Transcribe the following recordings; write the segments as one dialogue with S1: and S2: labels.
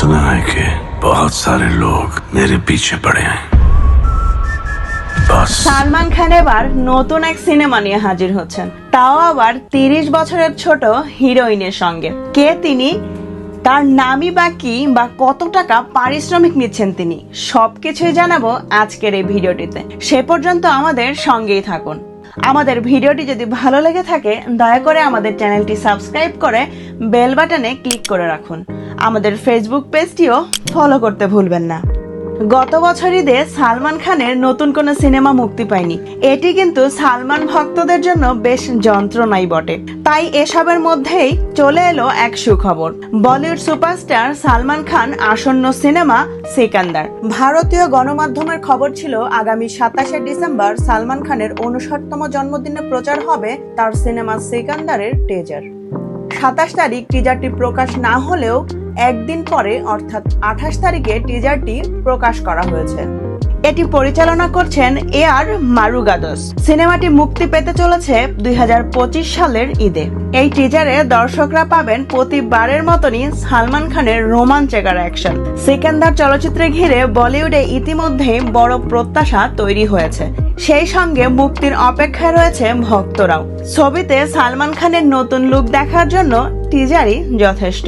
S1: सुना है कि बहुत सारे लोग मेरे पीछे पड़े हैं बस
S2: সালমান খান এবার নতুন এক সিনেমা নিয়ে হাজির হচ্ছেন তাও আবার তিরিশ বছরের ছোট হিরোইনের সঙ্গে কে তিনি তার নামই বা কি বা কত টাকা পারিশ্রমিক নিচ্ছেন তিনি সবকিছুই জানাবো আজকের এই ভিডিওটিতে সে পর্যন্ত আমাদের সঙ্গেই থাকুন আমাদের ভিডিওটি যদি ভালো লেগে থাকে, দয়া করে আমাদের চ্যানেলটি সাবস্ক্রাইব করে বেল বাটনে ক্লিক করে রাখুন। আমাদের ফেসবুক পেজটিও ফলো করতে ভুলবেন না। গত বছর ঈদে সালমান খানের নতুন কোনো সিনেমা মুক্তি পায়নি। এটি কিন্তু সালমান ভক্তদের জন্য বেশ যন্ত্রণাই বটে। তাই এসবের মধ্যেই চলে এলো এক সুখবর। বলিউড সুপারস্টার সালমান খান আসন্ন সিনেমা সিকান্দার। ভারতীয় গণমাধ্যমের খবর ছিল, আগামী সাতাশে ডিসেম্বর সালমান খানের উনষাটতম জন্মদিনে প্রচার হবে তার সিনেমা সিকান্দারের টেজার সাতাশ তারিখ টিজারটি প্রকাশ না হলেও একদিন পরে, অর্থাৎ আঠাশ তারিখে টিজারটি প্রকাশ করা হয়েছে। এটি পরিচালনা করছেন এ আর মারুগাদস। সিনেমাটি মুক্তি পেতে চলেছে দুই হাজার পঁচিশ সালের ঈদে। এই টিজারে দর্শকরা পাবেন প্রতিবারের মতনই সালমান খানের রোমাঞ্চকার অ্যাকশন সিকান্দার চলচ্চিত্রে ঘিরে বলিউডে ইতিমধ্যেই বড় প্রত্যাশা তৈরি হয়েছে। সেই সঙ্গে মুক্তির অপেক্ষায় রয়েছে ভক্তরাও। ছবিতে সালমান খানের নতুন লুক দেখার জন্য টিজারই যথেষ্ট।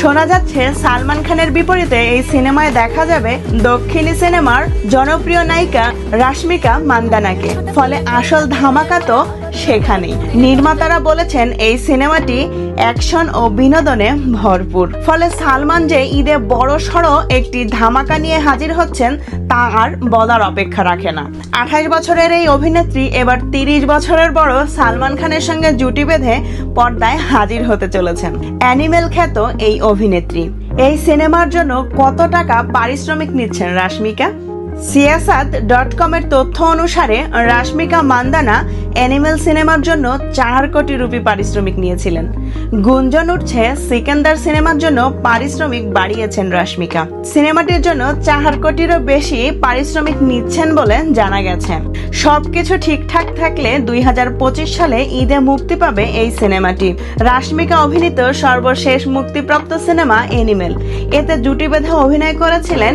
S2: শোনা যাচ্ছে, সালমান খানের বিপরীতে এই সিনেমায় দেখা যাবে দক্ষিণী সিনেমার জনপ্রিয় নায়িকা রাশমিকা মান্দানাকে। ফলে আসল ধামাকা তো সেখানেই। নির্মাতারা বলেছেন, এই সিনেমাটি অ্যাকশন ও বিনোদনে ভরপুর। ফলে সালমান যে ঈদে বড় সড়ো একটি ধামাকা নিয়ে হাজির হচ্ছেন, তা আর বলার অপেক্ষা রাখে না। আঠাশ বছরের এই অভিনেত্রী এবার তিরিশ বছরের বড় সালমান খানের সঙ্গে জুটি বেঁধে পর্দায় হাজির হতে চলেছেন। অ্যানিমেল খ্যাত এই অভিনেত্রী। এই সিনেমার জন্য কত টাকা পারিশ্রমিক নিচ্ছেন রাশ্মিকা? সিয়াসাত ডট কমের তথ্য অনুসারে, রাশ্মিকা মান্দানা অ্যানিমেল সিনেমার জন্য চার কোটি রুপি পারিশ্রমিক নিয়েছিলেন। গুঞ্জন উঠছে সিকান্দার সিনেমার জন্য পারিশ্রমিক বাড়িয়েছেন রাশ্মিকা। সিনেমাটির জন্য চার কোটিরও বেশি পারিশ্রমিক নিচ্ছেন বলে জানা গেছে। সবকিছু ঠিকঠাক থাকলে দুই সালে ঈদে মুক্তি পাবে এই সিনেমাটি। রাশ্মিকা অভিনীত সর্বশেষ মুক্তিপ্রাপ্ত সিনেমা এনিমেল এতে জুটি বেঁধে অভিনয় করেছিলেন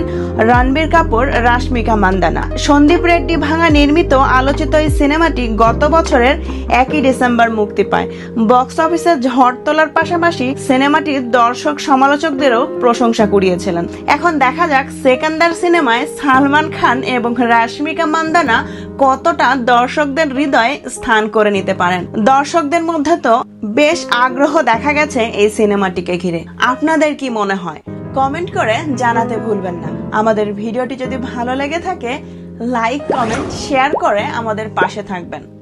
S2: রণবীর কাপুর, রাশ্মিকা মান্দানা। সন্দীপ রেড্ডি ভাঙা নির্মিত আলোচিত এই সিনেমাটি গত বছরের একই ডিসেম্বর মুক্তি পায়। বক্স অফিসে ঝড় তোলার পাশাপাশি সিনেমাটির দর্শক সমালোচকদেরও প্রশংসা কুড়িয়েছিলেন। এখন দেখা যাক সেকান্দার সিনেমায় সালমান খান এবং রাশ্মিকা মান্দানা কতটা দর্শকদের হৃদয়ে স্থান করে নিতে পারেন। দর্শকদের মধ্যে তো বেশ আগ্রহ দেখা গেছে এই সিনেমাটিকে ঘিরে। আপনাদের কি মনে হয়? কমেন্ট করে জানাতে ভুলবেন না। আমাদের ভিডিওটি যদি ভালো লেগে থাকে, লাইক, কমেন্ট, শেয়ার করে আমাদের পাশে থাকবেন।